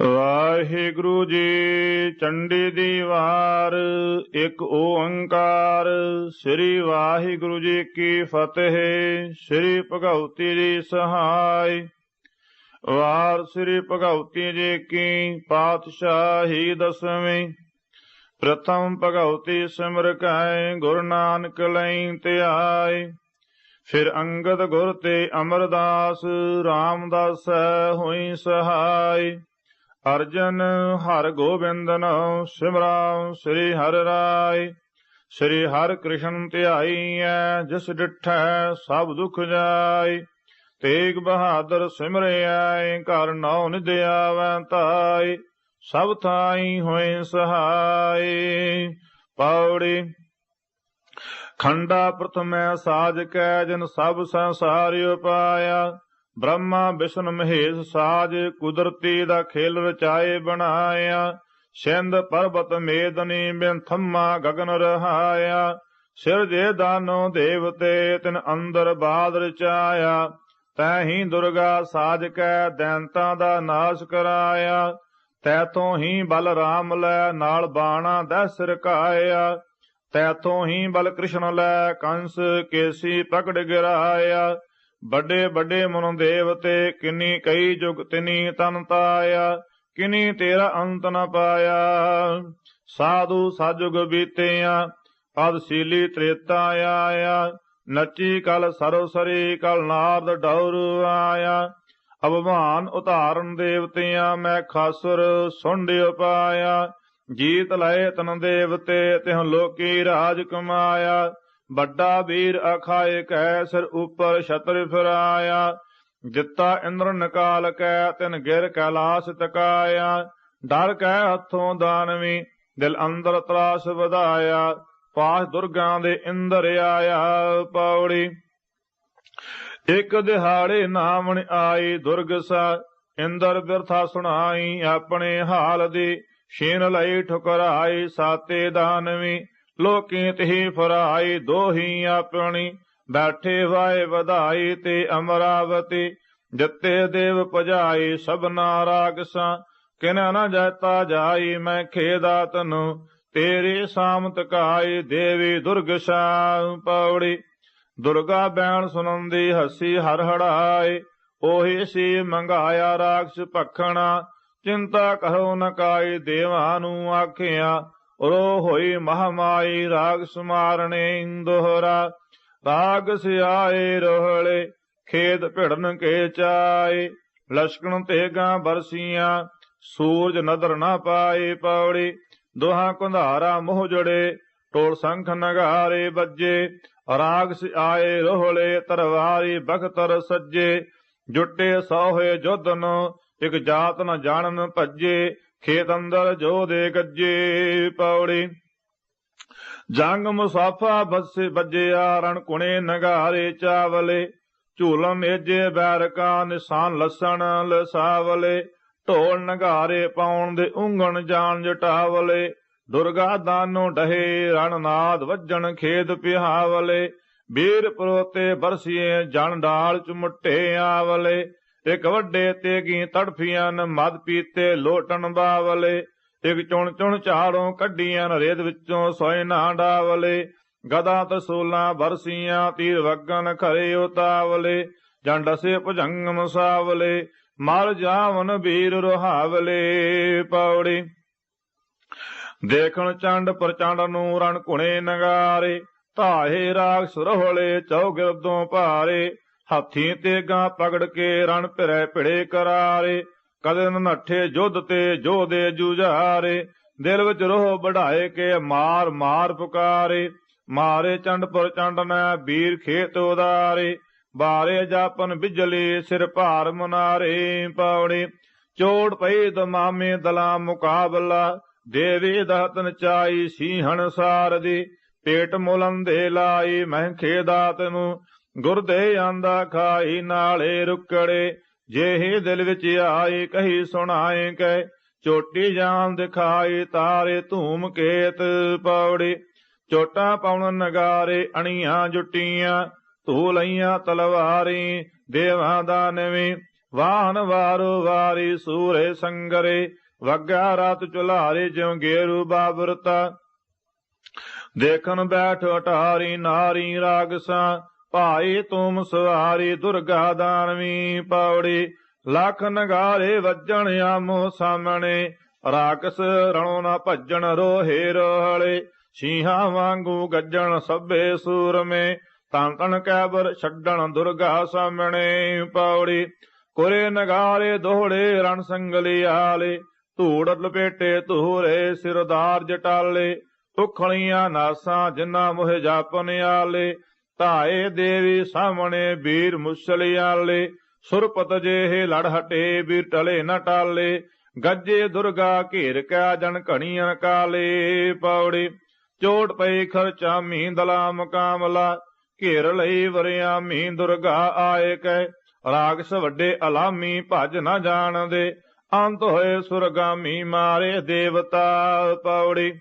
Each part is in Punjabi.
ਵਾਹਿਗੁਰੂ ਜੀ, ਚੰਡੀ ਦੀ ਵਾਰ ਇੱਕ ਓੰਕਾਰ। ਸ੍ਰੀ ਵਾਹਿਗੁਰੂ ਜੀ ਕੀ ਫਤਿਹ, ਸ੍ਰੀ ਭਗਉਤੀ ਜੀ ਸਹਾਈ। ਵਾਰ ਸ੍ਰੀ ਭਗਉਤੀ ਜੀ ਕੀ ਪਾਤਸ਼ਾਹੀ ਦਸਵੀਂ। ਪ੍ਰਥਮ ਭਗਉਤੀ ਸਿਮਰ ਕੈ, ਗੁਰੂ ਨਾਨਕ ਲਈ ਧਿਆਏ ਫਿਰ ਅੰਗਦ ਗੁਰ ਤੇ ਅਮਰਦਾਸ, ਰਾਮਦਾਸ ਹੋਈ ਸਹਾਈ। ਅਰਜਨ ਹਰ ਗੋਬਿੰਦਨ ਸਿਮਰਾ ਸ੍ਰੀ ਹਰ ਰਾਏ। ਸ੍ਰੀ ਹਰ ਕ੍ਰਿਸ਼ਨ ਧਿਆਈਐ ਜਿਸ ਡਿਠੈ ਸਭ ਦੁਖ ਜਾਏ। ਤੇਗ ਬਹਾਦਰ ਸਿਮਰਿਐ ਘਰ ਨੌ ਨਿਦਿਆਵੈ ਤਾਈ ਸਭ ਥਾਈ ਹੋਏ ਸਹਾਈ ਪੌੜੀ। ਖੰਡਾ ਪ੍ਰਥਮੈ ਸਾਜ ਕੈ, ਜਨ ਸਭ ਸੰਸਾਰਿ ਪਾਇਆ ਬ੍ਰਹਮਾ ਵਿਸ਼ਨ ਮਹੇਸ਼ ਸਾਜ ਕੁਦਰਤੀ ਦਾ ਖੇਲ ਰਚਾਏ ਬਣਾਇਆ। ਸਿੰਧ ਪਰਬਤ ਮੇਦਨੀ ਬਿੰਥਮਾ ਗਗਨ ਰਹਾਇਆ। ਸਿਰ ਜੇ ਦਾਨੋ ਦੇਵਤੇ ਤਿਨ ਅੰਦਰ ਬਾਦ ਰਚਾਇਆ। ਤੈਹੀ ਦੁਰਗਾ ਸਾਜ ਕੈ ਦੈਂਤਾਂ ਦਾ ਨਾਸ਼ ਕਰਾਇਆ। ਤੈਥੋਂ ਹੀ ਬਲ ਰਾਮ ਲੈ ਨਾਲ ਬਾਣਾ ਦਾ ਸਿਰ ਕਾਇਆ। ਤੈਥੋਂ ਹੀ ਬਲਕ੍ਰਿਸ਼ਨ ਲੈ ਕੰਸ ਕੇਸੀ ਪ੍ਰਗਟ ਗਿਰਾਇਆ। ਵੱਡੇ ਵੱਡੇ ਮਨ ਦੇਵਤੇ ਕਿਨੀ ਕਈ ਜੁਗ ਤਿਨੀ ਤਨ ਤਾਇਆ, ਕਿਨੀ ਤੇਰਾ ਅੰਤ ਨ ਪਾਇਆ। ਸਾਧੂ ਸਾਜੁਗ ਬੀਤਿਆ ਪਦਸ਼ੀਲੀ ਤ੍ਰੇਤਾ ਆਇਆ। ਨੱਚੀ ਕਲ ਸਰਵਸਰੀ, ਕਲ ਨਾਰਦ ਡੌਰ ਆਇਆ। ਅਭਵਾਨ ਉਤਾਰਨ ਦੇਵਤਿਆਂ ਮੈਂ ਖਾਸੁਰ ਸੁੰਡ ਪਾਇਆ ਜੀਤ ਲਏ ਤਨ ਦੇਵਤੇ, ਤਿਹ ਲੋਕੀ ਰਾਜ ਕਮਾਇਆ। ਵੱਡਾ ਵੀਰ ਅਖਾਏ ਕੈ ਸਿਰ ਉਪਰ ਛਤਰ ਫਿਰਾਇਆ। ਜਿੱਤਾ ਇੰਦਰ ਨਕਾਲ ਕੈ ਤਿਨ ਗਿਰ ਕੈਲਾਸ ਤਕਾਇਆ ਡਰ ਕੈ ਹੱਥੋਂ ਦਾਨਵੀ, ਦਿਲ ਅੰਦਰ ਤਰਾਸ ਵਧਾਇਆ। ਪਾਸ ਦੁਰਗਾਂ ਦੇ ਇੰਦਰ ਆਇਆ ਪੌੜੀ। ਇੱਕ ਦਿਹਾੜੇ ਨਾਮਣ ਆਈ ਦੁਰਗਸਾ ਇੰਦਰ ਬਿਰਥਾ ਸੁਣਾਈ ਆਪਣੇ ਹਾਲ ਦੀ। ਛੇਨ ਲਈ ਠੁਕਰਾਈ ਸਾਤੇ ਦਾਨਵੀ। ਲੋਕੀ ਤਹੀ ਫਰਾਈ, ਦੋਹੀ ਆਪਣੀ, ਬੈਠੇ ਵਾਏ ਵਧਾਈ ਤੇ ਅਮਰਾਵਤੀ। ਜੱਤੇ ਦੇਵ ਭਜਾਈ, ਸਭਨਾ ਰਾਗਸਾਂ, ਕਿਨਾ ਨ ਜਾਤਾ ਜਾਈ, ਮੈਂ ਖੇਦਾ ਤਨੂ। ਤੇਰੀ ਸਾਮਤ ਕਾਈ, ਦੇਵੀ ਦੁਰਗਸ਼ਾ ਪੌੜੀ। ਦੁਰਗਾ ਬੈਣ ਸੁਨੰਦੀ ਹਸੀ ਹਰ ਹੜਾਏ ਉਹੀ ਸੀ ਮੰਗਾਇਆ ਰਾਖਸ਼ ਭਖਣਾ। ਚਿੰਤਾ ਕਰੋ ਨ ਕਾਈ, ਦੇਵਾਂ ਨੂੰ ਆਖਿਆ ਰੋ ਹੋਈ ਮਹਾਮਾਈ, ਰਾਗ ਸਮਾਰਣੇ ਦੋਹਰਾ, ਰਾਗ ਸਿਆਏ ਰੋਹਲੇ ਖੇਦ ਭਿੜਨ ਕੇ ਚਾਏ, ਲਸ਼ਕਣ ਤੇਗਾ ਬਰਸੀਆਂ, ਸੂਰਜ ਨਦਰ ਨਾ ਪਾਏ ਪੌੜੀ, ਦੋਹਾਂ ਕੁੰਧਾਰਾ ਮੋਹ ਜੜੇ ਟੋਲ ਸੰਖ ਨਗਾਰੇ ਵੱਜੇ, ਰਾਗ ਸਿਆਏ ਰੋਹਲੇ, ਤਰਵਾਰੀ ਬਖਤਰ ਸੱਜੇ, ਜੁੱਟੇ ਸੋਹੇ ਜੁਦਨ ਇਕ ਜਾਤ ਨ ਜਾਣਨ ਭੱਜੇ ਖੇਤ ਅੰਦਰ ਜੋ ਦੇ ਗੱਜੇ ਪੌੜੀ। ਜੰਗ ਮੁਸਾਫਾ ਬੱਸੇ ਵੱਜਿਆ, ਰਣ ਕੁਣੇ ਨਗਾਰੇ ਚਾਵਲੇ। ਝੂਲਨ ਮੇਜੇ ਬੈਰਕਾ, ਨਿਸ਼ਾਨ ਲਸਣ ਲਸਾਵਲੇ। ਢੋਲ ਨਗਾਰੇ ਪਾਉਣ ਦੇ ਉਂਗਣ ਜਾਣ ਜਟਾਵਲੇ। ਦੁਰਗਾ ਦਾਨੋ ਡਹੇ, ਰਣਨਾਦ ਵੱਜਣ ਖੇਦ ਪਿਹਾਵਲੇ। ਵੀਰ ਪਰੋਤੇ ਬਰਸੀਏ ਜਣ ਡਾਲ ਚੁਮਟੇ ਆਵਲੇ। ਇਕ ਵੱਡੇ ਤੇਗੀ ਤੜਫੀਆਂ ਮਦ ਪੀਤੇ ਲੋਟਣ ਬਾਵਲੇ, ਇਕ ਚੁਣ ਚੁਣ ਝਾੜੋਂ ਕੱਢੀਆਂ ਰੇਤ ਵਿੱਚੋਂ ਸੋਏ ਨਾ ਡਾਵਲੇ ਗਦਾ ਤਸੂਲਾਂ ਬਰਸੀਆਂ ਤੀਰ ਵਗਨ ਖਰੇ ਉਤਾਵਲੇ ਜੰਡਸੇ ਭੁਜੰਗ ਮਸਾਵਲੇ ਮਰ ਜਾਵਨ ਵੀਰ ਰੋਹਾਵਲੇ ਪੌੜੀ। ਦੇਖਣ ਚੰਡ ਪ੍ਰਚੰਡ ਨੂੰ ਰਣ ਘੁਣੇ ਨਗਾਰੇ, ਧਾਹੇ ਰਾਗ ਸੁਰਹਲੇ ਚੌਗਿਰਦੋਂ ਭਾਰੇ ਹਾਥੀ ਤੇ ਗਾਂ ਪਗੜ ਕੇ ਰਣ ਭਿਰੇ ਭਿੜੇ ਕਰਾਰੇ, ਕਦੇ ਨੱਠੇ ਜੁੱਧ ਤੇ ਜੋਦੇ ਜੁਝਾਰੇ, ਦਿਲ ਵਿੱਚ ਰੋਹ ਵਢਾਏ ਕੇ ਮਾਰ ਮਾਰ ਪੁਕਾਰੇ, ਮਾਰੇ ਚੰਡਪੁਰ ਚੰਡਨਾ ਵੀਰ ਖੇਤ ਉਦਾਰੇ, ਬਾਰੇ ਜਾਪਨ ਬਿਜਲੀ ਸਿਰ ਭਾਰ ਮਨਾਰੇ ਪੌੜੀ, ਚੋੜ ਪਈ ਦਮਾਮੇ ਦਲਾ ਮੁਕਾਬਲਾ, ਦੇਵੀ ਦਾਤਨ ਚਾਈ ਸੀਹਣ ਸਾਰਦੀ, ਪੇਟ ਮੁਲੰਦੇ ਲਾਈ ਮੈਂ ਖੇਦਾਤ ਨੂੰ ਗੁਰ ਦੇ ਆਂਦਾ ਖਾਈ ਨਾਲੇ ਰੁਕੜੇ, ਜਿਹੇ ਦਿਲ ਵਿੱਚ ਆਈ ਕਹੀ ਸੁਣਾਏ ਕੈ, ਚੋਟੀ ਜਾਨ ਦਿਖਾਈ ਤਾਰੇ ਧੂਮ ਕੇਤ ਪੌੜੀ, ਚੋਟਾਂ ਪਾਉਣ ਨਗਾਰੇ ਅਣੀਆਂ ਜੁਟੀਆਂ ਧੂ ਲਈਆਂ ਤਲਵਾਰੀ, ਦੇਵਾਂ ਦਾ ਨਵੀਂ, ਵਾਹਨ ਵਾਰੋ ਵਾਰੀ ਸੂਰੇ ਸੰਗਰੇ, ਵਗਾ ਰਾਤ ਚੁਲਾਰੇ ਜਿਉ ਗੇਰੂ ਬਾਬਰਤਾ, ਦੇਖਣ ਬੈਠ ਅਟਾਰੀ ਨਾਰੀ ਰਾਗਸਾ ਭਾਈ ਤੁਮ ਸਵਾਰੀ ਦੁਰਗਾ ਦਾਨਵੀ ਪੌੜੀ, ਲੱਖ ਨਗਾਰੇ ਵੱਜਣ ਆਮੋ ਸਾਹਮਣੇ, ਰਾਕਸ ਰਣੋ ਨਾ ਭੱਜਣ ਰੋਹੇ ਰੋਹਲੇ ਸ਼ੀਹਾਂ ਵਾਂਗੂ ਗੱਜਣ ਸਭੇ ਸੂਰਮੇ ਤਨ ਤਨ ਕੈਬਰ ਛੱਡਣ ਦੁਰਗਾ ਸਾਹਮਣੇ ਪੌੜੀ, ਕੋਰੇ ਨਗਾਰੇ ਦੋਹੜੇ ਰਣ ਸੰਗਲੀ ਆਲੇ, ਧੂੜ ਲਪੇਟੇ ਧੂਰੇ ਸਿਰਦਾਰ ਜਟਾਲੇ ਉਖਲੀਆਂ ਨਾਸਾਂ ਜਿਨ੍ਹਾਂ ਮੋਹ ਜਾਪਨ ਆਲੇ ਧਾਏ ਦੇਵੀ ਸਾਹਮਣੇ ਵੀਰ ਮੁਸਲਿਆਲੇ, ਸੁਰਪਤ ਜਿਹੇ ਲੜ ਹਟੇ ਵੀਰ ਟਲੇ ਨ ਟਾਲੇ, ਗੱਜੇ ਦੁਰਗਾ ਘੇਰ ਕਾ ਜਨ ਘਣੀਆਂ ਕਾਲੇ ਪੌੜੀ, ਚੋਟ ਪਈ ਖਰਚਾ ਮੀਂਦਲਾ ਮੁਕਾਮਲਾ ਘੇਰ ਲਈ ਵਰਿਆ ਮੀਂ ਦੁਰਗਾ ਆਏ ਕੈ, ਰਾਗਸ ਵੱਡੇ ਅਲਾਮੀ ਭਜ ਨਾ ਜਾਣਦੇ, ਅੰਤ ਹੋਏ ਸੁਰਗਾਮੀ ਮਾਰੇ ਦੇਵਤਾ ਪੌੜੀ।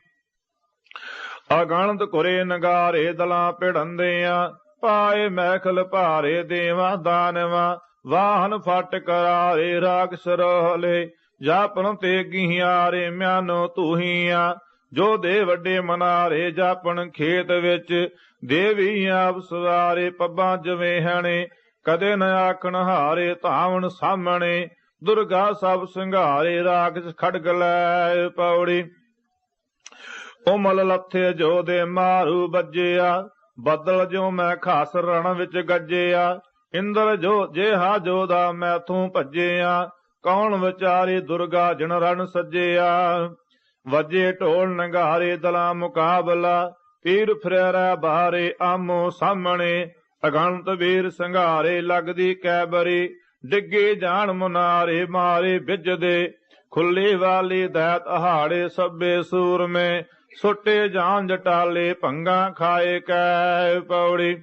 ਅਗਣਤ ਕੁਰੇ ਨਗਾਰੇ ਦਲਾਂ ਪਿੜੰਦਿਆਂ ਪਾਏ ਮੈਖਲ ਭਾਰੇ ਦੇਵਾ ਦਾਨਵਾ, ਵਾਹਨ ਫਟ ਕਰਾਰੇ ਰਾਖਸ ਰੋਹਲੇ ਜਾਪਨ ਤੇ ਗਿਹਾਰੇ ਮਿਆਨੋ ਤੂਹੀਆਂ, ਜੋ ਦੇ ਵੱਡੇ ਮਨਾਰੇ ਜਾਪਨ ਖੇਤ ਵਿੱਚ, ਦੇਵੀ ਆਪ ਸਵਾਰੇ ਪੱਬਾਂ ਜਵੇਹਣੇ ਕਦੇ ਨ ਆਖਣ ਹਾਰੇ ਧਾਵਣ ਸਾਹਮਣੇ, ਦੁਰਗਾ ਸਭ ਸੰਘਾਰੇ ਰਾਖਸ ਖੜਗ ਲੈ ਪੌੜੀ। ਉਮਲ ਲੱਥੇ ਜੋ ਦੇ ਮਾਰੂ ਵੱਜਿਆ, ਬਦਲ ਜੋ ਮੈਂ ਖਾਸ ਰਣ ਵਿੱਚ ਗੱਜਿਆ, ਇੰਦਰ ਜੋ ਜੇਹਾ ਜੋ ਦਾ ਮੈਥੋਂ ਭੱਜਿਆ, ਕੌਣ ਵਿਚਾਰੇ ਦੁਰਗਾ ਜਨ ਰਣ ਸੱਜਿਆ। ਵੱਜੇ ਢੋਲ ਨਗਾਰੇ ਦਲਾ ਮੁਕਾਬਲਾ, ਪੀਰ ਫਿਰੈ ਬਾਰੇ ਆਮੋ ਸਾਹਮਣੇ, ਅਗੰਤ ਵੀਰ ਸੰਘਾਰੇ ਲੱਗਦੀ ਕੈਬਰੀ, ਡਿੱਗੇ ਜਾਣ ਮੁਨਾਰੇ ਮਾਰੇ ਵਿਜਦੇ ਖੁੱਲੇ ਵਾਲੀ ਦੈਤ ਅਹਾੜੇ ਸਭੇ ਸੂਰਮੇ ਸੁੱਟੇ ਜਾਨ ਜਟਾਲੇ, ਭੰਗਾ ਖਾਏ ਕੈ ਪੌੜੀ।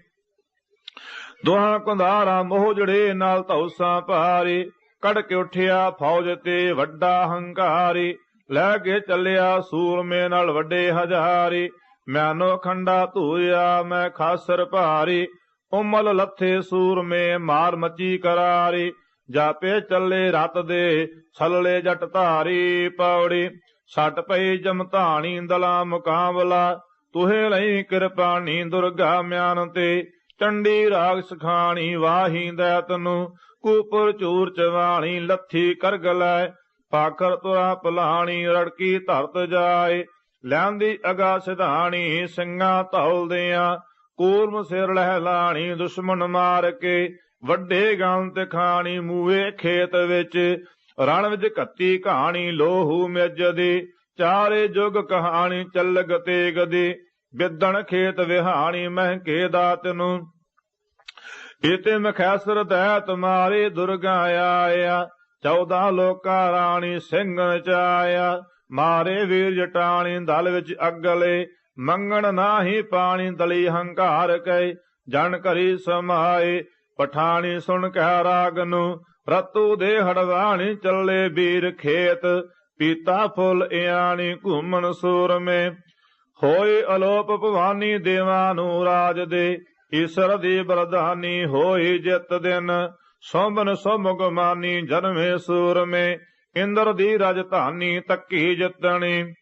ਦੁਹਾਂ ਕੁੰਧਾਰਾ ਮੋਹ ਜੜੇ, ਨਾਲ ਧੌਸਾਂ ਭਾਰੀ। ਕੜ ਕੇ ਉਠਿਆ ਫੌਜ ਤੇ ਵੱਡਾ ਹੰਕਾਰੀ। ਲੈ ਕੇ ਚੱਲਿਆ ਸੂਰਮੇ ਨਾਲ ਵੱਡੇ ਹਜ਼ਾਰੀ। ਮੈਨੋ ਖੰਡਾ ਧੂਇਆ, ਮੈਂ ਖਾਸਰ ਭਾਰੀ। ਉਮਲ ਲੱਥੇ ਸੂਰਮੇ, ਮਾਰ ਮਚੀ ਕਰਾਰੀ। ਜਾਪੇ ਚੱਲੇ ਰਤ ਦੇ, ਛਲਲੇ ਜਟ ਧਾਰੀ ਪੌੜੀ। ਛੱਟ ਪਈ ਜਮਧਾਣੀ ਦਲਾ ਮੁਕਾਬਲਾ, ਤੁਹੇ ਲਈ ਕਿਰਪਾਣੀ ਦੁਰਗਾ ਮਿਆਨ ਤੇ। ਚੰਡੀ ਰਾਗ ਸਖਾਣੀ ਵਾਹੀ ਦੈਤ ਨੂੰ, ਕੂਪਰ ਚੂਰ ਚਵਾਣੀ ਲੱਥੀ ਕਰਗਲੈ ਪਾਖਰ ਤੁਰਾ ਪਲਾਣੀ ਰੜਕੀ ਧਰਤ ਜਾਏ, ਲੈਂਦੀ ਅਗਾ ਸਿਧਾਣੀ ਸਿੰਘਾਂ ਧੌਲਦਿਆਂ ਕੂਰਮ ਸਿਰ ਲਹਿਲਾਣੀ ਦੁਸ਼ਮਣ ਮਾਰ ਕੇ, ਵੱਡੇ ਗੰਤ ਖਾਣੀ ਮੂਏ ਖੇਤ ਵਿੱਚ। ਰਣ ਵਿੱਚ ਕੱਤੀ ਕਹਾਣੀ ਲੋਹੂ ਮਿਜ ਦੀ ਚਾਰੇ ਜੁਗ ਕਹਾਣੀ ਚੱਲਗ ਤੇਗ ਦੀ ਬਿੱਦਣ ਖੇਤ ਵਿਹਾਣੀ ਮਹਿਕੇ ਦਾਤ ਨੂੰ। ਇਤੇ ਮਖੈਸਰ ਦੈਤ ਮਾਰੇ ਦੁਰਗਾ ਆਇਆ, ਚੌਦਾਂ ਲੋਕਾਂ ਰਾਣੀ ਸਿੰਘ ਨਚਾਇਆ ਮਾਰੇ ਵੀਰ ਜਟਾਣੀ ਦਲ ਵਿੱਚ ਅਗਲੇ, ਮੰਗਣ ਨਾਹੀ ਪਾਣੀ ਦਲੀ ਹੰਕਾਰ ਕੈ ਜਨ ਕਰੀ ਸਮਾਏ, ਪਠਾਣੀ ਸੁਣ ਕਹਿ ਰਾਗ ਨੂੰ ਰਤੂ ਦੇ ਹੜਵਾਣੀ ਚੱਲੇ ਵੀਰ ਖੇਤ, ਪੀਤਾ ਫੁੱਲ ਇਆਣੀ ਘੁੰਮਣ ਸੂਰਮੇ। ਹੋਏ ਅਲੋਪ ਭਵਾਨੀ ਦੇਵਾਂ ਨੂੰ ਰਾਜ ਦੇ, ਈਸ਼ਰ ਦੀ ਬਰਦਾਨੀ ਹੋਈ ਜਿਤ ਦਿਨ। ਸੋਮਨ ਸੋਮੁਗ ਜਨਮੇ ਸੂਰਮੇ, ਇੰਦਰ ਦੀ ਰਾਜਧਾਨੀ ਤੱਕੀ ਜਿਤਣੀ।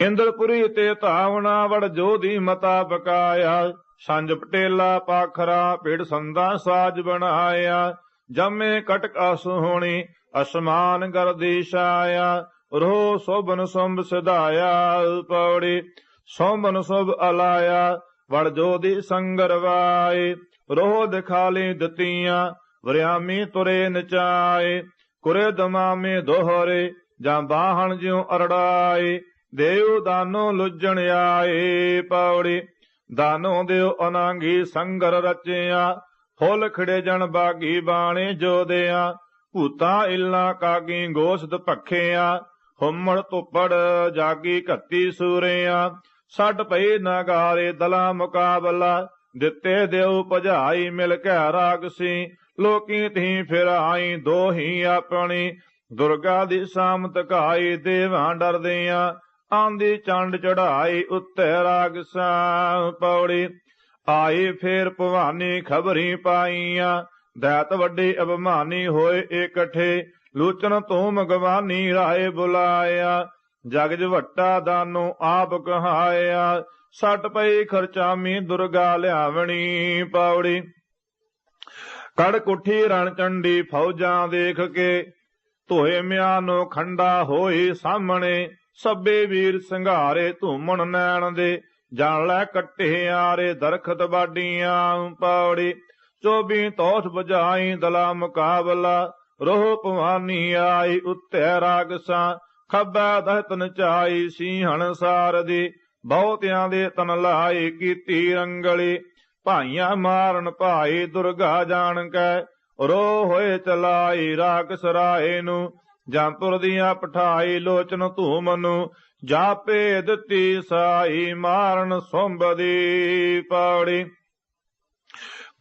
ਇੰਦਰਪੁਰੀ ਤੇ ਧਾਵਣਾ ਵੜ ਜੋਦੀ ਮਤਾ ਬਕਾਇਆ ਸੰਜ ਪਟੇਲਾ ਪਾਖਰਾ ਪਿੜ ਸੰਦਾ ਸਾਜ ਬਣਾਇਆ। ਜੰਮੇ ਕਟਕ ਅਸੋਹਣੀ ਅਸਮਾਨ ਗਰਦੀ ਛਾਇਆ ਰੋ ਸੋਬਨ ਸੰਭ ਸਦਾਇਆ ਪੌੜੀ ਸੋਬਨ ਸੁਭ ਅਲਾਇਆ, ਵੜ ਜੋਦੀ ਸੰਗਰਵਾਏ ਰੋਹ ਦਿਖਾਲੇ ਦਤੀਆਂ, ਵਰਿਆਮੀ ਤੁਰੇ ਨਚਾਏ, ਕੁਰੇ ਦਮਾਮੇ ਦੋਹਰੇ, ਜਾਂ ਬਾਹਣ ਜਿਉ ਅਰੜਾਏ ਦੇਉ ਦਾਨੋ ਲੁੱਜਣ ਆਏ, ਪੌੜੀ ਦਾਨੋ ਦਿਓ ਅਨਾਂਗੀ ਸੰਗਰ ਰਚਿਆ ਫੁੱਲ ਖੜੇ ਜਣ ਬਾਗੀ ਬਾਣੇ ਜੋਦਿਆ ਭੂਤਾਂ ਇਲਾ ਕਾਗੀ ਗੋਸਤ ਭਖਿਆ। ਹੁਮੜ ਤੁਪੜ ਜਾਗੀ ਘੱਤੀ ਸੂਰਿਆ। ਛੱਡ ਪਈ ਨਗਾਰੇ ਦਲਾ ਮੁਕਾਬਲਾ। ਦਿੱਤੇ ਦਿਉ ਭਜਾਈ ਮਿਲ ਕੇ ਰਾਗਸੀ ਲੋਕੀ ਤੀ ਫਿਰ ਆਈ ਦੋਹੀ ਆਪਣੀ। ਦੁਰਗਾ ਦੀ ਸਾਮਤ ਕਾਈ ਦੇਵਾਂ ਡਰਦਿਆਂ। ਆਂਦੀ ਚੰਡ ਚੜਾਈ ਉੱਤੇ ਰਾਗਸਾ ਪੌੜੀ। ਆਈ ਫੇਰ ਭਵਾਨੀ ਖਬਰੀ ਪਾਈਆਂ। ਦੈਤ ਵੱਡੇ ਅਭਮਾਨੀ ਹੋਏ ਇਕੱਠੇ। ਲੋਚਨ ਤੂਮ ਗਵਾਨੀ ਰਾਏ ਬੁਲਾਇਆ। ਜਗ ਵੱਟਾ ਦਾਨੋ ਆਪ ਕਹਾਇਆ। ਸੱਟ ਪਈ ਖਰਚਾਮੀ ਦੁਰਗਾ ਲਿਆਵਣੀ ਪੌੜੀ। ਕੜ ਕੁੱਠੀ ਰਣ ਚੰਡੀ ਫੌਜਾਂ ਦੇਖ ਕੇ। ਧੋਏ ਮਿਆਨੋ ਖੰਡਾ ਹੋਈ ਸਾਹਮਣੇ। ਸੱਬੇ ਵੀਰ ਸੰਘਾਰੇ ਧੂਮਣ ਨੈਣ ਦੇ। ਜਾਣ ਲੈ ਕੱਟੇ ਆਰੇ ਦਰਖਤ ਬਾਡੀਆਂ ਪੌੜੀ, ਚੋਬੀ ਤੋਸ ਬਜਾਈ ਦਲਾ ਮੁਕਾਬਲਾ, ਰੋਹ ਭਵਾਨੀ ਆਈ ਉੱਤੇ ਰਾਗਸਾਂ, ਖੱਬਾ ਦਹਤ ਨਚਾਈ ਸੀਹਣ ਸਾਰਦੀ, ਬਹੁਤਿਆਂ ਦੇ ਤਨ ਲਾਈ ਕੀਤੀ ਰੰਗਲੀ, ਭਾਈਆਂ ਮਾਰਨ ਭਾਈ ਦੁਰਗਾ ਜਾਣ ਕੈ ਰੋ ਹੋਏ ਚਲਾਈ ਰਾਗ ਸਰਾਏ ਨੂੰ ਜੰਪੁਰ ਦੀਆਂ ਪਠਾਈ ਲੋਚਨ ਧੂਮ ਨੂੰ ਜਾਪੇ ਦਿੱਤੀ ਸਾਈ ਮਾਰਨ ਸੁੰਬਦੀ ਪਾੜੀ।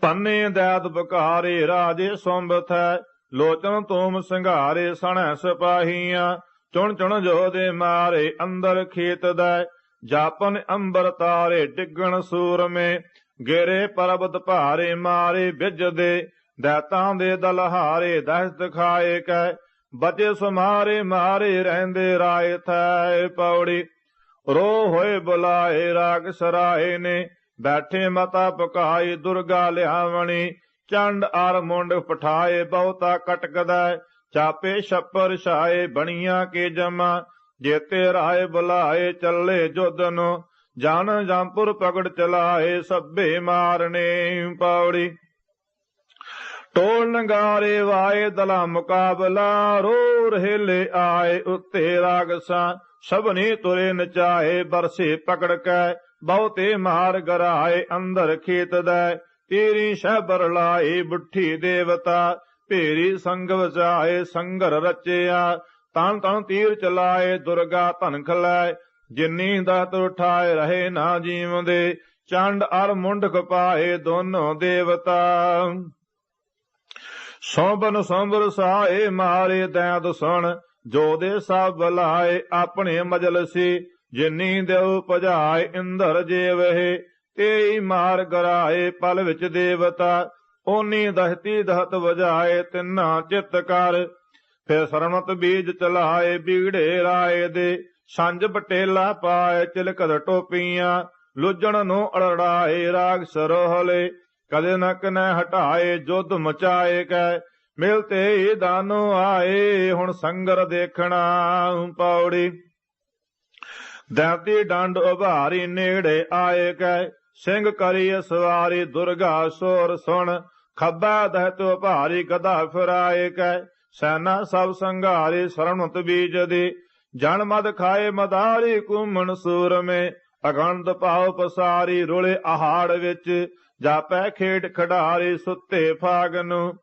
ਪੰਨੇ ਦੈਤ ਬਕਾਰੇ ਰਾਜੇ ਸੁੰਬਤ ਹੈ ਲੋਚਨ ਤੂਮ ਸੰਘਾਰੇ ਸਣੈ ਸਿਪਾਹੀਆਂ, ਚੁਣ ਚੁਣ ਜੋਦੇ ਮਾਰੇ ਅੰਦਰ ਖੇਤ ਦਾ, ਜਾਪਨ ਅੰਬਰ ਤਾਰੇ ਡਿੱਗਣ ਸੂਰਮੇ, ਗੇਰੇ ਪਰਬਤ ਭਾਰੇ ਮਾਰੇ ਵਿਜਦੇ ਦੈਤਾਂ ਦੇ ਦਲਹਾਰੇ ਹਾਰੇ ਖਾਏ ਕੈ ਬਚੇ ਸੁਮਾਰੇ ਮਾਰੇ ਰਹਿੰਦੇ ਰਾਏ ਥੈ ਪੌੜੀ। ਰੋ ਹੋਏ ਬੁਲਾਏ ਰਾਗ ਸਰਾਏ ਨੇ, ਬੈਠੇ ਮਤਾ ਪਕਾਈ ਦੁਰਗਾ ਲਿਆਵਣੀ। ਚੰਡ ਆਰ ਮੁੰਡ ਪਠਾਏ ਬਹੁਤਾ ਕਟਕਦਾ ਚਾਪੇ ਛੱਪਰ ਛਾਏ ਬਣੀਆਂ ਕੇ ਜਮਾ। ਜੇਤੇ ਰਾਏ ਬੁਲਾਏ ਚੱਲੇ ਜੁੱਧ ਨੂੰ, ਜਾਣ ਜੰਪੁਰ ਪਗੜ ਚਲਾਏ ਸੱਬੇ ਮਾਰਨੇ ਪੌੜੀ। ਟੋਲ ਨਗਾਰੇ ਵਾਏ ਦਲਾ ਮੁਕਾਬਲਾ ਰੋ ਰਹੇਲੇ ਆਏ ਉੱਤੇ ਰਾਗਸਾਂ ਸਭਨੀ ਤੁਰੇ ਨਚਾਏ ਬਰਸੇ ਪਕੜ ਕੈ ਬਹੁਤੇ ਮਾਰ ਗਰਾਏ, ਅੰਦਰ ਖੇਤ ਦਾ ਤੇਰੀ ਸ਼ਹਿਬਰ ਲਾਏ, ਬੁੱਠੀ ਦੇਵਤਾ ਭੇਰੀ ਸੰਗ ਵਜਾਏ, ਸੰਗਰ ਰਚਿਆ। ਤਨ ਤਨ ਤੀਰ ਚਲਾਏ, ਦੁਰਗਾ ਧਨ ਖਲਾਏ ਜਿਨੀ ਦਾਤ ਉਠਾਏ, ਰਹੇ ਨਾ ਜੀਵਦੇ। ਚੰਡ ਅਰ ਮੁੰਡ ਕਪਾਏ ਦੋਨੋਂ ਦੇਵਤਾ। ਸੋਭਨ ਸੰਬਰ ਸਾਏ ਮਾਰੇ ਦੈਦ ਸੁਣ, ਜੋ ਦੇ ਸਭ ਬਲਾਏ ਆਪਣੇ ਮਜਲਸੀ ਜਿਨੀ ਦੇਵ ਭਜਾਏ ਇੰਦਰ ਜੇਵਹਿ ਤੇਈ ਮਾਰ ਗਰਾਏ ਪਲ ਵਿੱਚ ਦੇਵਤਾ, ਓਨੀ ਦਹਤੀ ਦਹਤ ਵਜਾਏ ਤਿੰਨਾ ਚਿਤ ਕਰ। ਫਿਰ ਸਰਮਤ ਬੀਜ ਚਲਾਏ ਬੀੜੇ ਰਾਏ ਦੇ ਸੰਜ ਬਟੇਲਾ ਪਾਏ ਚਿਲਕਦ ਟੋਪੀਆਂ, ਲੁਜਣ ਨੂੰ ਅੜੜਾਏ ਰਾਗ ਸਰੋਹਲੇ ਕਦੇ ਨਕ ਨ ਹਟਾਏ, ਜੁਧ ਮਚਾਏ ਕੈ ਮਿਲਤੇ ਹੀ ਦਾਨੋ ਆਏ, ਹੁਣ ਸੰਗਰ ਦੇਖਣਾ ਪੌੜੀ। ਦੈਤੀ ਡੰਡ ਉਭਾਰੀ ਨੇੜੇ ਆਏ ਕੈ, ਸਿੰਘ ਕਰੀ ਸਵਾਰੀ ਦੁਰਗਾ ਸੋਰ ਸੁਣ, ਖੱਬਾ ਦਹਿਤ ਉਭਾਰੀ ਗਦਾ ਫਿਰਾਏ ਕੈ, ਸੈਨਾ ਸਭ ਸੰਘਾਰੇ ਸਰਣਤ ਬੀਜ ਦੇ ਜਨ ਮਦ ਖਾਏ ਮਦਾਰੀ ਕੁਮਣ ਸੂਰ ਮੇ ਅਗੰਧ ਪਾਉ ਪਸਾਰੀ ਰੁਲੇ ਆਹਾੜ ਵਿੱਚ ਜਾਪੈ ਖੇਡ ਖਿਡਾਰੇ ਸੁੱਤੇ ਫਾਗਨ।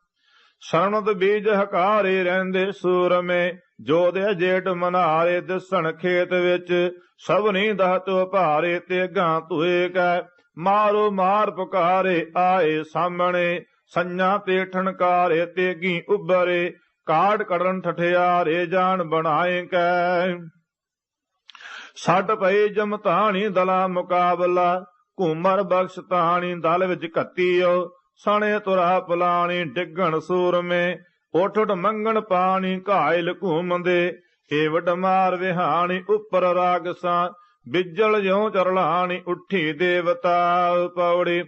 ਸਰਣਤ ਬੀਜ ਹਕਾਰੇ ਰਹਿੰਦੇ ਸੂਰ ਮੇ ਜੋ ਦੇ ਜੇਟ ਮਨਾਰੇ ਦਿਸਣ ਖੇਤ ਵਿੱਚ। ਸਭ ਨਹੀਂ ਦਹਤ ਭਾਰੇ ਤੇ ਗਾਂ ਧੁਏ ਕੈ। ਮਾਰੋ ਮਾਰ ਪੁਕਾਰੇ ਆਏ ਸਾਹਮਣੇ। ਸੰਨਾ ਤੇ ਠਣਕਾਰੇ ਤੇਗੀ ਉੱਭਰੇ। ਕਾੜ ਕੜਨ ਠਠਿਆਰੇ ਜਾਣ ਬਣਾਏ ਕੈ। ਛੱਡ ਪਈ ਜਮਤਾਣੀ ਦਲਾ ਮੁਕਾਬਲਾ। ਘੂਮਰ ਬਖਸ਼ ਤਾਣੀ, ਦਲ ਵਿੱਚ ਘੱਤੀਓ, ਸਣੇ ਤੁਰਾ ਪਲਾਣੀ, ਡਿੱਗਣ ਸੂਰਮੇ, ਉਠ ਉਠ ਮੰਗਣ ਪਾਣੀ, ਘਾਇਲ ਘੂਮਦੇ ਏ ਵਡ ਮਾਰ ਵਿਹਾਣੀ, ਉੱਪਰ ਰਾਗਸਾਂ ਬਿਜਲ ਜਿਉ ਚਰਲਾਣੀ, ਉੱਠੀ ਦੇਵਤਾ ਪੌੜੀ।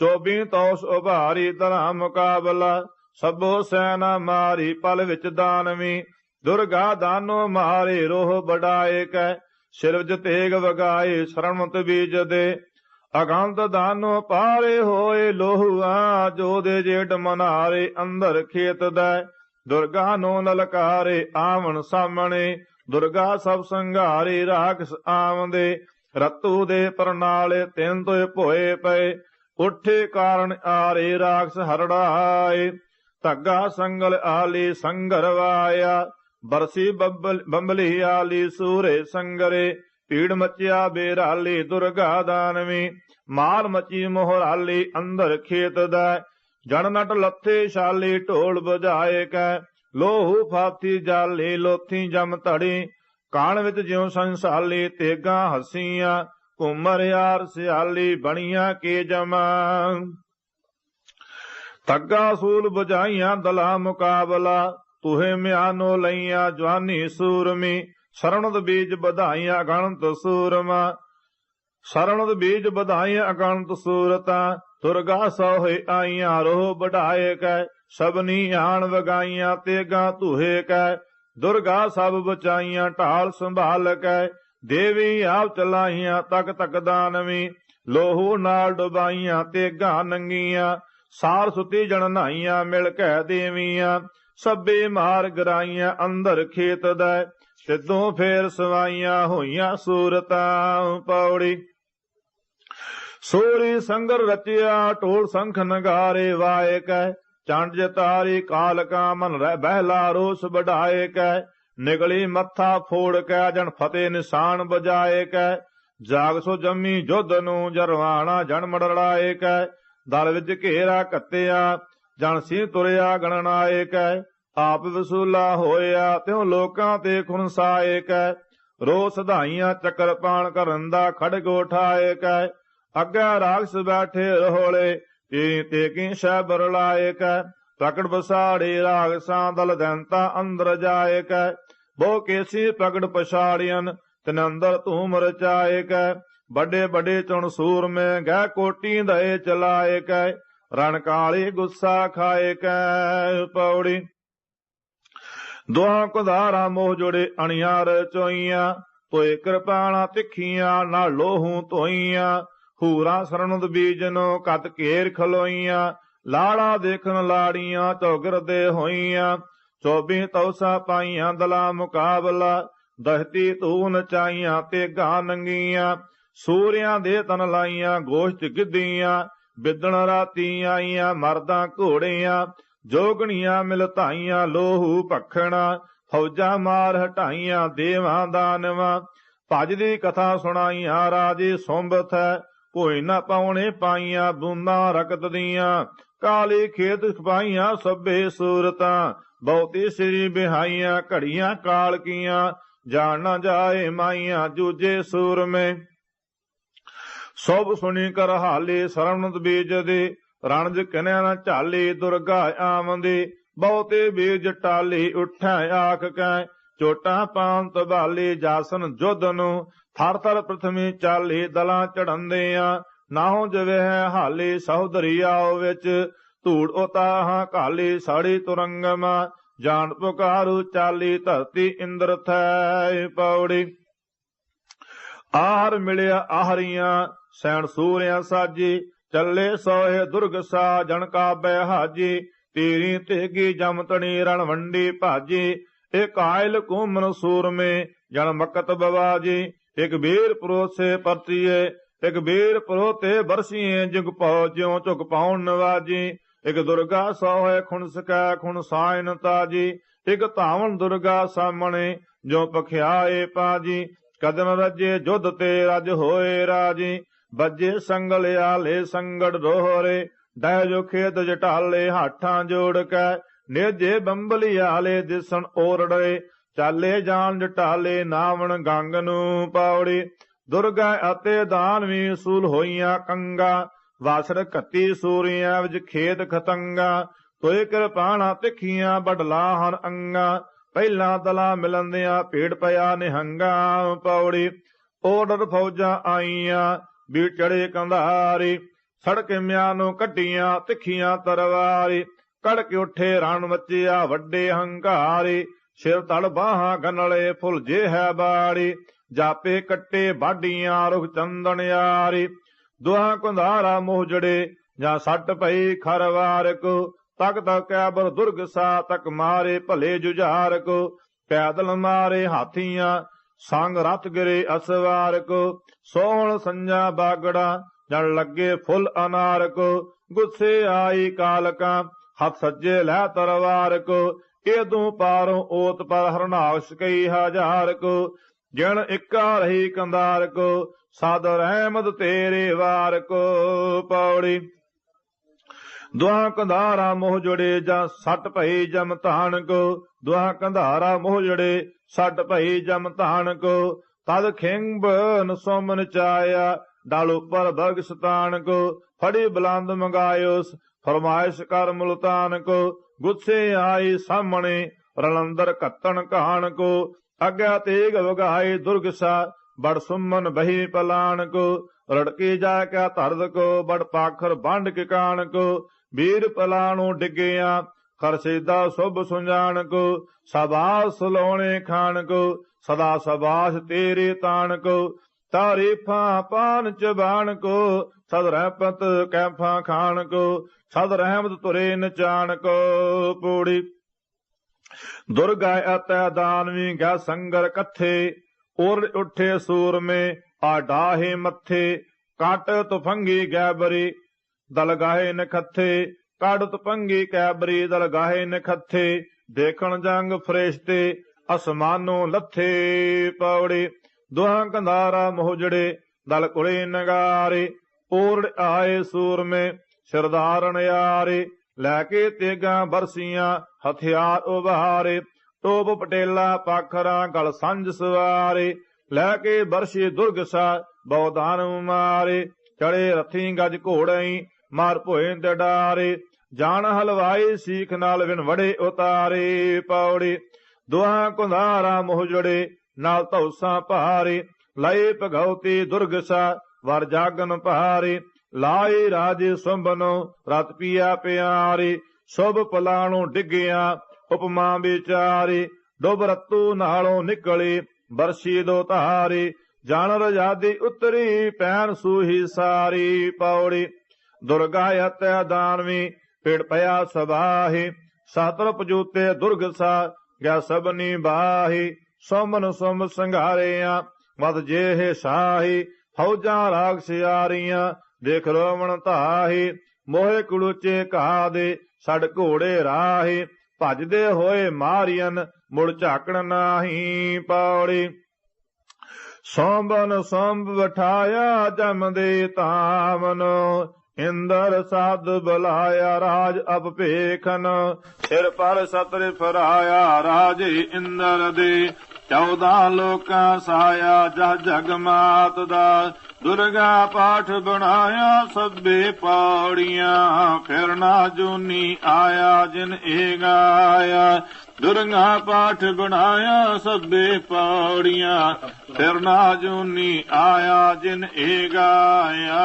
ਚੋਬੀ ਤੌਸ ਉਭਾਰੀ ਤਰਾ ਮੁਕਾਬਲਾ, ਸਭੋ ਸੈਨਾ ਮਾਰੀ, ਪਲ ਵਿੱਚ ਦਾਨਵੀ, ਦੁਰਗਾ ਦਾਨੋ ਮਾਰੇ, ਰੋਹ ਬੜਾਏ ਕੈ ਸਿਰਵਜ ਤੇਗ ਵਗਾਏ ਸ਼ਰਮਤ ਬੀਜ ਦੇ ਅਗੰਧ ਦਾਨੋ ਪਾਰੇ ਹੋਏ ਲੋਹੁਆ ਜੋ ਦੇ ਜੇਟ ਮਨਾਰੇ, ਅੰਦਰ ਖੇਤ ਦਾ। ਦੁਰਗਾ ਨੂੰ ਲਲਕਾਰੇ ਆਵਣ ਸਾਹਮਣੇ। ਦੁਰਗਾ ਸਭ ਸੰਘਾਰੇ, ਰਾਖਸ ਆਵੰਦੇ। ਰਤੂ ਦੇ ਪ੍ਰਣਾਲੇ ਤਿੰਨ ਤੋਏ ਭੋਏ ਪਏ। ਉਠੇ ਕਾਰਨ ਆਰੇ, ਰਾਖਸ ਹਰੜਾਏ। ਧੱਗਾ ਸੰਗਲ ਆਲੀ ਸੰਗਰ ਬਰਸੀ ਬੰਬਲੀ ਆਲੀ ਸੂਰੇ ਸੰਗਰੇ। ਪੀੜ ਮਚਿਆ ਬੇਰਾਲੀ, ਦੁਰਗਾ ਦਾਨਵੀ ਮਾਰ ਮਚੀ ਮੋਹਰਾਲੀ, ਅੰਦਰ ਖੇਤ ਦਾ ਜਣ ਨਟ ਲੱਥੇ ਸ਼ਾਲੀ ਢੋਲ ਬਜਾਏ ਕੈ। ਲੋਹੂ ਫਾਤੀ ਜਾਲੀ, ਲੋਥੀ ਜਮ ਧੜੀ। ਕਾਣ ਵਿੱਚ ਜਿਉ ਸੰਸਾਲੀ, ਤੇਗਾ ਹਸੀਆਂ। ਘੁਮਰ ਯਾਰ ਸਿਆਲੀ, ਬਣੀਆਂ ਕੇ ਜਮਾ। ਤੱਗਾ ਸੂਲ ਬੁਝਾਈਆਂ ਦਲਾ ਮੁਕਾਬਲਾ। ਤੁਹੇ ਮਿਆਨੋ ਲਈਆਂ ਜਵਾਨੀ ਸੂਰਮੀ। ਸਰਣਦ ਬੀਜ ਵਧਾਈਆਂ ਗਣਤ ਸੂਰਮਾ। ਸਰਣਦ ਬੀਜ ਵਧਾਈਆਂ ਅਗਣਤ ਸੂਰਤਾਂ। ਦੁਰਗਾ ਸੋਹੇ ਆਈਆਂ ਰੋਹ ਵਢਾਏ ਕੈ। ਸਭਨੀ ਆਣ ਵਗਾਈਆਂ ਤੇਗਾ ਧੂਹੇ ਕੈ। ਦੁਰਗਾ ਸਭ ਬਚਾਈਆਂ ਢਾਲ ਸੰਭਾਲ ਕੈ। ਦੇਵੀ ਆਪ ਚਲਾਈਆਂ ਤਕ ਤਕ ਦਾਨਵੀ। ਲੋਹੂ ਨਾਲ ਡੁਬਾਈਆਂ ਤੇਗਾ ਨੰਗੀਆਂ। ਸਾਰ ਸੁਤੀ ਜਣ ਨਾਈਆਂ ਮਿਲ ਕੈ ਦੇਵੀਆਂ। ਸਭੇ ਮਾਰ ਗਰਾਈਆਂ ਅੰਦਰ ਖੇਤ ਦਾ। ਸਿੱਧੋਂ ਫੇਰ ਸਵਾਈਆਂ ਹੋਈਆਂ ਸੂਰਤਾਂ ਪੌੜੀ, ਸੋਰੀ ਸੰਗਰ ਰਚਿਆ, ਢੋਲ ਸੰਖ ਨਗਾਰੇ ਵਾਏ ਕੈ, ਚੰਡ ਜਤਾਰੀ ਕਾਲ ਕਾ ਮਨ ਰਹਿ ਬਹਿਲਾ ਰੋਸ ਵਢਾਏ ਕੈ, ਨਿਗਲੀ ਮੱਥਾ ਫੋੜ ਕੈ ਜਣ ਫਤਿਹ ਨਿਸ਼ਾਨ ਬਜਾਏ ਕੈ, ਜਾਗ ਸੋ ਜੰਮੀ ਜੁੱਧ ਨੂੰ ਜਰਵਾਣਾ ਜਨ ਮੜੜਾਏ ਕੈ, ਦਲ ਵਿੱਚ ਘੇਰਾ ਕੱਤਿਆ ਜਣ ਸੀ ਤੁਰਿਆ ਗਣਨਾਏ ਕੈ ਆਪ ਵਸੂਲਾ ਹੋਇਆ, ਤਿਉ ਲੋਕਾਂ ਤੇ ਖੁਨਸਾਏ ਕੈ। ਰੋ ਸਧਾਈਆਂ ਚੱਕਰ ਪਾਣ ਕਰਨ ਦਾ ਖੜਗ ਉਠਾਏ ਕੈ। ਅੱਗੇ ਰਾਖਸ ਬੈਠੇ ਰਹੋਲੇ, ਤੇ ਤੇ ਕੀ ਸ਼ੈ ਬਰਲਾਏ ਕੈ। ਪ੍ਰਗਟ ਬਸਾੜੀ ਰਾਗਸਾਂ ਦਲ ਦੰਤਾ ਅੰਦਰ ਜਾਏ ਕੈ। ਬੋ ਕੇਸੀ ਪ੍ਰਗਟ ਪਛਾੜੀਆਂ ਤਿਨ ਅੰਦਰ ਧੂਮ ਰਚਾਏ ਕੈ। ਵੱਡੇ ਵੱਡੇ ਚੁਣ ਸੂਰ ਮੇ ਗਹਿ ਕੋਟੀ ਦਏ ਚਲਾਏ ਕੈ। ਰਣ ਕਾਲੀ ਗੁੱਸਾ ਖਾਏ ਕੈ, ਪੌੜੀ ਦੋਹਾਂ ਕੁਧਾਰਾ ਮੋਹ ਜੋੜੇ ਅਣਿਆਰ ਚੋਈਆਂ, ਤੋਏ ਕਿਰਪਾਣਾ ਤਿੱਖੀਆਂ ਨਾਲ ਲੋਹੂ ਧੋਈਆਂ, ਹੂਰਾ ਸਰਣਦ ਬੀਜਨੋ ਕਤ ਘੇਰ ਖਲੋਈਆਂ ਲਾੜਾ ਦੇਖਣ ਲਾੜੀਆਂ ਚੌਗਰਦੇ ਹੋਈਆਂ, ਚੋਬੀ ਤੌਸਾ ਪਾਈਆਂ ਦਲਾ ਮੁਕਾਬਲਾ, ਦਹਤੀ ਤੂਨ ਚਾਈਆਂ ਤੇ ਗਾ ਨੰਗੀਆਂ, ਸੂਰਿਆਂ ਦੇ ਤਨ ਲਾਈਆਂ ਗੋਸ਼ਟ ਗਿੱਦੀਆਂ ਬਿੱਦਣ ਰਾਤੀ ਆਈਆਂ ਮਰਦਾਂ ਘੋੜੀਆਂ ਜੋਗਣੀਆਂ ਮਿਲਤਾਈਆਂ ਲੋਹੂ ਭਖਣਾ, ਫੌਜਾਂ ਮਾਰ ਹਟਾਈਆਂ, ਦੇਵਾਂ ਦਾਨਵਾਂ। ਭਜ ਦੀ ਕਥਾ ਸੁਣਾਈਆਂ, ਰਾਜੇ ਸੁੰਬਥ ਕੋਈ ਨਾ ਪਾਉਣੇ ਪਾਈਆਂ, ਬੂੰਦਾਂ ਰਕਤ ਦੀਆਂ। ਕਾਲੀ ਖੇਤ ਖਪਾਈਆਂ ਸਭੇ ਸੂਰਤਾਂ, ਬਹੁਤੀ ਸ੍ਰੀ ਬਿਹਾਈਆਂ, ਘੜੀਆਂ ਕਾਲ ਕੀਆਂ। ਜਾਣ ਨਾ ਜਾਏ ਮਾਈਆਂ ਜੂਜੇ ਸੂਰ ਮੇ ਸਭ ਸੁਣੀ ਕਰ ਹਾਲੇ ਸਰਵਨਤ ਬੀਜ ਦੇ ਰਣਜ ਕਨਿਆ ਨਾ ਝਾਲੇ ਦੁਰਗਾ ਆਵੰਦੇ, ਬਹੁਤੇ ਬੀਜ ਟਾਲੇ ਉਠੈ ਆਖ ਕੈ, ਚੋਟਾਂ ਪਾਂਤ ਬਾਲੇ ਜਾਸਨ ਜੁਧ ਥਰ ਥਰ ਪ੍ਰਥਮੀ ਚਾਲੇ ਦਲਾਂ ਚੜੰਦੇ ਆ ਨਾਹੋ ਜਵੇ ਹੈ ਹਾਲੇ ਸਹੋਦਰੀਆਓ ਵਿੱਚ, ਧੂੜ ਉਤਾਹਾਂ ਕਾਲੇ ਸਾੜੀ ਤੁਰੰਗਮਾ, ਜਾਣ ਪੁਕਾਰੂ ਚਾਲੀ ਧਰਤੀ ਇੰਦਰ ਥੈ ਪੌੜੀ। ਆਹਰ ਮਿਲਿਆ ਆਹਰੀਆਂ, ਸੈਣ ਸੂਰਿਆਂ ਸਾਜੀ ਚੱਲੇ ਸੋਏ ਦੁਰਗ ਸਾ ਜਣ ਕਾ ਬੈ ਹਾਜੀ। ਤੇਰੀ ਤੇਗੀ ਜਮਤਣੀ ਰਣ ਭਾਜੀ। ਇਹ ਕਾਇਲ ਕੁਮਨ ਸੂਰਮੇ ਜਣ ਮਕਤ ਬਵਾਜੀ। ਇਕ ਬੀਰ ਪਰੋਸੇ ਪਰਤੀਏ, ਇਕ ਬੀਰ ਪਰੋਤੇ ਬਰਸੀਏ, ਜੁਗ ਪਉ ਜਿਉ ਝੁਕ ਪਾਉਣ ਨਵਾਜੀ। ਇਕ ਦੁਰਗਾ ਸੋਹੇ ਖੁਣ ਸਕੈ, ਖੁਣ ਸਾਇਨ ਤਾਜੀ। ਇਕ ਧਾਵਨ ਦੁਰਗਾ ਸਾਹਮਣੇ ਜੋ ਪਖਿਆਏ ਪਾਜੀ। ਕਦਮ ਰਜੇ ਜੁਧ ਤੇ ਰਜ ਹੋਏ ਰਾਜੀ। ਬੱਜੇ ਸੰਗਲ ਆਲੇ ਸੰਗੜ ਦੋਹਰੇ, ਡੈ ਜੋ ਖੇਤ ਜਟਾਲੇ ਹਾਠਾਂ ਜੋੜ ਕੈ, ਨੇਜੇ ਬੰਬਲੀ ਆਲੇ ਦਿਸਣ ਓਰੜੇ, ਚਾਲੇ ਜਾਣ ਜਟਾਲੇ ਨਾਵਣ ਗੰਗ ਨੂੰ ਪਾਉੜੀ ਦੁਰਗਾ ਅਤੇ ਦਾਨਵੀ ਸੂਲ ਹੋਈਆਂ ਕੰਗਾ, ਵਾਸਰ ਕੱਤੀ ਸੂਰੀਆਂ ਵਿੱਚ ਖੇਤ ਖਤੰਗਾ, ਤੋਏ ਕਿਰਪਾਣਾ ਤਿੱਖੀਆਂ ਬਡਲਾ ਹਨ ਅੰਗਾ, ਪਹਿਲਾ ਦਲਾ ਮਿਲੰਦਿਆਂ ਪੇੜ ਪਿਆ ਨਿਹੰਗਾ ਪੌੜੀ ਓਡਰ ਫੌਜਾਂ ਆਈਆਂ ਵੀ ਚੜੇ ਕੰਧਾਰੀ, ਸੜਕ ਮਿਆਂ ਨੂੰ ਕੱਢੀਆਂ ਤਿੱਖੀਆਂ ਤਰਵਾਰੀ, ਕੜਕ ਉੱਠੇ ਰਣ ਮੱਚਿਆ ਵੱਡੇ ਹੰਕਾਰੀ, ਸਿਰ ਤਲ ਬਾਹਾਂ ਗਨਲੇ ਫੁੱਲ ਜੇ ਹੈ ਬਾੜੀ, ਜਾਪੇ ਕੱਟੇ ਬਾਡੀਆਂ ਰੁਖ ਚੰਦਨ ਯਾਰੀ, ਦੁਹਾ ਕੁੰਧਾਰਾ ਮੋਹ ਜੜੇ, ਜਾਂ ਸੱਟ ਪਈ ਖਰਵਾਰ ਕੋ ਤਕ ਤਕ ਬਰ ਦੁਰਗ ਸਾ ਤਕ ਮਾਰੇ ਭਲੇ ਜੁਝਾਰ ਕੋ ਪੈਦਲ ਮਾਰੇ ਹਾਥੀਆਂ ਸੰਗ ਰਤ ਗਿਰੇ ਅਸਵਾਰ ਕੋ ਸੋਹਣ ਸੰਜਾ ਬਾਗੜਾ ਜਣ ਲੱਗੇ ਫੁੱਲ ਅਨਾਰ ਗੁੱਸੇ ਆਈ ਕਾਲਕਾ, ਹੱਥ ਸੱਜੇ ਲੈ ਤਰਵਾਰ ਕੋ ਇਦੋਂ ਪਾਰੋਂ ਓਤ ਪਰ ਹਰਨਾਸ਼ ਕਈ ਹਜ਼ਾਰ ਕੋ ਜਿਣ ਇੱਕਾ ਰਹੀ ਕੰਦਾਰ ਕੋ ਸਾਦ ਰਹਿਮਤ ਤੇਰੇ ਵਾਰ ਕੋ ਪੌੜੀ। ਦੁਆ ਕੰਧਾਰਾ ਮੋਹ ਜੜੇ ਜਾਂ ਸੱਟ ਭਈ ਜਮ ਧਾਨ ਕੋ ਦੁਆ ਕੰਧਾਰਾ ਮੋਹ ਜੜੇ ਛੱਡ ਭਈ ਜਮ ਧਾਨ ਕੋ ਤਦ ਖਿੰਬ ਨਸੋਮਨ ਚਾਇਆ, ਡਲ ਉੱਪਰ ਬਰਗ ਸਤਾਨ ਫੜੀ ਬਲੰਦ ਮੰਗਾਇਓ, ਫਰਮਾਇਸ਼ ਕਰ ਮੁਲਤਾਨ ਕੋ ਗੁੱਸੇ ਆਈ ਸਾਹਮਣੇ, ਰਲੰਦਰ ਘੱਤਣ ਕਹਾਣ ਕੋ ਅਗਿਆ ਤੇਗ ਵਗਾਏ ਦੁਰਗਸਾ ਬੜ ਸੁਮਨ ਬਹੀ ਪਲਾਣ ਕੋ ਰੜਕੇ ਜਾ ਕੇ ਧਰਦ ਕੋ ਬੜ ਪਾਖਰ ਬੰਡ ਕੇ ਕਾਣ ਕੋ ਵੀਰ ਪਲਾਣੋ ਡਿੱਗਿਆ ਖਰਸੇਦਾ ਸੁਭ ਸੁੰਜਾਨ ਕੋ ਸਬਾਸ ਲੋਣੇ ਖਾਨ ਕੋ ਸਦਾ ਸਬਾਸ ਤੇਰੇ ਤਾਣ ਕੋ ਤਾਰੀਫਾਂ ਪਾਨ ਚਬਾਨ ਕੋ ਸਦ ਰਹਿਪਤ ਕੈਫਾਂ ਖਾਨ ਕੋ ਸਦ ਰਹਿਮਤ ਤੁਰੇ ਨਚਾਨ ਕੋ ਪੂੜੀ, ਦੁਰਗਾ ਅਤੈ ਦਾਨਵੀ ਗੈ ਸੰਗਰ ਕਥੇ, ਉਰ ਉੱਠੇ ਸੂਰਮੇ ਆ ਮੱਥੇ, ਕਾਟ ਤੁਫੰਗੀ ਗੈਬਰੀ ਦਲ ਗਾਹੇ ਨਖੱਥੇ ਕਾੜ ਪੰਗੀ ਕੈਬਰੀ ਦਲ ਗਾਹੇ ਨਖੱਥੇ, ਦੇਖਣ ਜੰਗ ਫਰੇਸ਼ਤੇ, ਅਸਮਾਨੋਂ ਲੱਥੇ ਪੌੜੇ, ਦੁਹਾਂ ਕੰਧਾਰਾ ਮੋਹਜੜੇ ਦਲ ਕੁਲੇ ਨਗਾਰੇ ਓਰੜ ਆਏ ਸੂਰਮੇ ਸਰਦਾਰਨ ਯਾਰੇ, ਲੈ ਕੇ ਤੇਗਾ ਬਰਸੀਆਂ, ਹਥਿਆਰ ਉਭਾਰੇ, ਟੋਪ ਪਟੇਲਾ ਪਾਖਰਾ ਗਲ ਸੰਜ ਸਵਾਰੇ, ਲੈ ਕੇ ਬਰਸ਼ੀ ਦੁਰਗਸਾ ਬਉਦਾਨ ਮਾਰੇ ਚੜੇ ਰਥੀ ਗਜ ਘੋੜਈ, ਮਾਰ ਭੋਏ ਤੇ ਜਾਣ ਹਲਵਾਈ ਸੀਖ ਨਾਲ ਵਿਨ ਵੜੇ ਉਤਾਰੇ ਪੌੜੀ। ਦੁਹਾਂ ਕੁੰਧਾਰਾ ਮੋਹ ਜੜੇ, ਨਾਲ ਧੌਸਾਂ ਭਾਰੇ। ਲਏ ਭਗਉਤੀ ਦੁਰਗਸਾ ਵਰ ਜਾਗਨ ਭਾਰੇ। ਲਾਏ ਰਾਜੇ ਸੁੰਬਨੋ, ਰਤ ਪੀਆ ਪਿਆਰੇ। ਸੁਭ ਪਲਾਣੋਂ ਡਿੱਗਿਆ, ਉਪਮਾ ਵਿਚਾਰੇ। ਡੁੱਬ ਰਤੂ ਨਾਲੋਂ ਨਿਕਲੇ, ਬਰਸ਼ੀ ਦੋ ਧਾਰੇ। ਜਾਣ ਰਜਾਦੀ ਉਤਰੀ, ਪੈਣ ਸੂਹੀ ਸਾਰੀ ਪੌੜੀ। ਦੁਰਗਾ ਹਤਿਆ ਦਾਨਵੀ ਪੇੜ ਪਿਆ ਸਬਾਹੀ ਸਾਤਰ ਦੁਰਗ ਦੁਰਗਸਾ ਗਿਆ ਸਭਨੀ ਬਾਹੀ, ਸੋਮਨ ਸੋਮ ਸੰਘਾਰਿਆ ਮਤ ਜੇਹ ਸਾਹੀ ਫੌਜਾਂ ਰਾਗ ਸਿਆਰੀਆਂ, ਦੇਖ ਰੋਵਣ ਧਾਹੀ, ਮੋਹੇ ਕੁਲੂਚੇ ਘਾ ਦੇ ਛੜ ਘੋੜੇ ਰਾਹੀ, ਭਜਦੇ ਹੋਏ ਮਾਰੀਅਨ, ਮੁੜ ਝਾਕਣ ਨਾਹੀ ਪੌੜੀ। ਸੋਂਬਨ ਸੋਂਬ ਬਠਾਇਆ ਜਮ ਦੇ ਤਾਮਨ ਇੰਦਰ ਸਾਧ ਬੁਲਾਇਆ ਰਾਜ ਅਬ ਸਿਰ ਪਰ ਸਤਰ ਫਰਾਇਆ ਰਾਜੇ ਇੰਦਰ ਦੇ। ਚੌਦਾਂ ਲੋਕਾਂ ਸਾਇਆ ਜਹ ਜਗ ਮਾਤ ਦਾ, ਦੁਰਗਾ ਪਾਠ ਬਣਾਇਆ ਸਭੇ ਪੌੜੀਆਂ। ਫਿਰ ਨਾ ਜੂਨੀ ਆਇਆ ਜਿਨ ਏ ਗਾਇਆ, ਦੁਰਗਾ ਪਾਠ ਬਣਾਇਆ ਸਭੇ ਪੌੜੀਆਂ। ਫਿਰ ਨਾ ਜੂਨੀ ਆਇਆ ਜਿਨ ਏ ਗਾਇਆ।